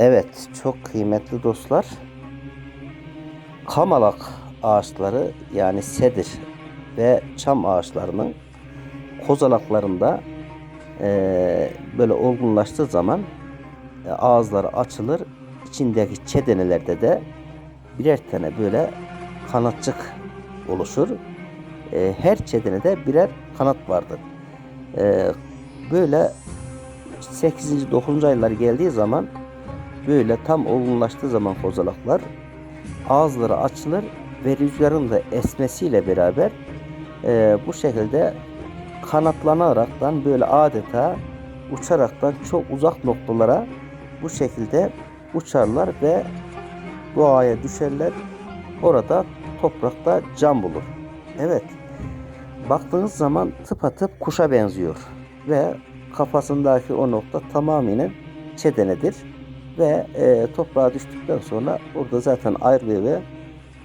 Evet, çok kıymetli dostlar. Kamalak ağaçları yani sedir ve çam ağaçlarının kozalaklarında eee, böyle olgunlaştığı zaman e, ağızları açılır. İçindeki çedenelerde de birer tane böyle kanatçık oluşur. E, her çedenede birer kanat vardır. E, böyle 8. 9. aylar geldiği zaman böyle tam olgunlaştığı zaman kozalaklar ağızları açılır ve rüzgarın da esmesiyle beraber e, bu şekilde kanatlanaraktan böyle adeta uçaraktan çok uzak noktalara bu şekilde uçarlar ve doğaya düşerler. Orada toprakta can bulur. Evet. Baktığınız zaman tıpatıp kuşa benziyor ve kafasındaki o nokta tamamen çedenedir ve e, toprağa düştükten sonra orada zaten ayrılıyor ve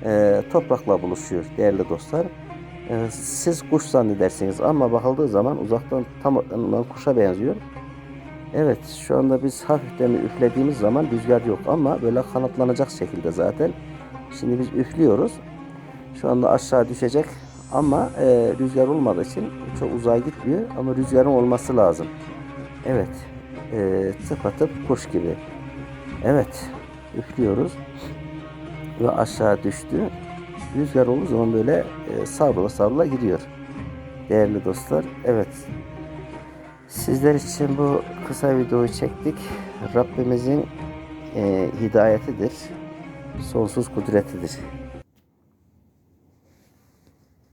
e, toprakla buluşuyor değerli dostlar. E, siz kuş zannedersiniz ama bakıldığı zaman uzaktan tamamen kuşa benziyor. Evet şu anda biz hafiften üflediğimiz zaman rüzgar yok ama böyle kanatlanacak şekilde zaten. Şimdi biz üflüyoruz. Şu anda aşağı düşecek ama e, rüzgar olmadığı için çok uzağa gitmiyor ama rüzgarın olması lazım. Evet e, tıpatıp kuş gibi. Evet üflüyoruz ve aşağı düştü. Rüzgar olduğu zaman böyle e, savrula savrula gidiyor. Değerli dostlar evet Sizler için bu kısa videoyu çektik. Rabbimizin e, hidayetidir. Sonsuz kudretidir.